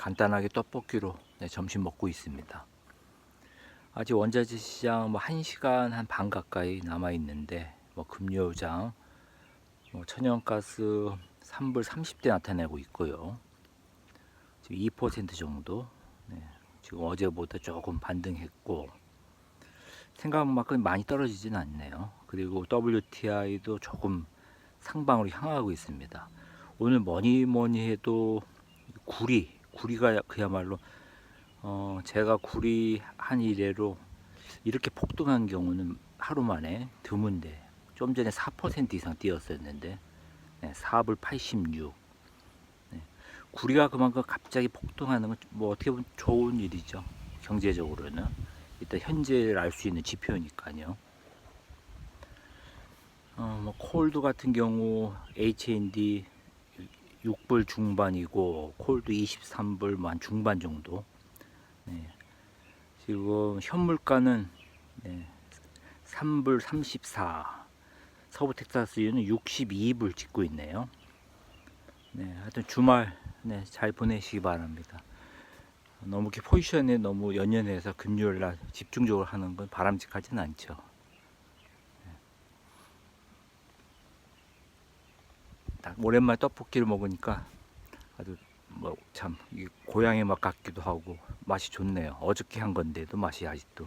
간단하게 떡볶이로 네, 점심 먹고 있습니다. 아직 원자재 시장 뭐 1시간 한 반 가까이 남아 있는데 뭐 금요장 뭐 천연가스 3불 30대 나타내고 있고요. 지금 2% 정도. 네, 지금 어제보다 조금 반등했고 생각만큼 많이 떨어지진 않네요. 그리고 WTI도 조금 상방으로 향하고 있습니다. 오늘 뭐니 뭐니 해도 구리, 구리가 그야말로 어 제가 구리 한 이래로 이렇게 폭등한 경우는 하루 만에 드문데 좀 전에 4% 이상 뛰었었는데 네, 4불 86. 네, 구리가 그만큼 갑자기 폭등하는 건 뭐 어떻게 보면 좋은 일이죠. 경제적으로는 일단 현재를 알 수 있는 지표니까요. 어, 뭐 콜드 같은 경우 H&D 6불 중반이고 콜도 23불 만 중반 정도. 네. 지금 현물가는 네, 3불 34. 서부 텍사스유는 62불 찍고 있네요. 네, 하여튼 주말 네, 잘 보내시기 바랍니다. 너무 이렇게 포지션에 너무 연연해서 금요일 날 집중적으로 하는 건 바람직하진 않죠. 오랜만에 떡볶이를 먹으니까 아주 뭐 참 고향의 맛 같기도 하고 맛이 좋네요. 어저께 한 건데도 맛이 아직도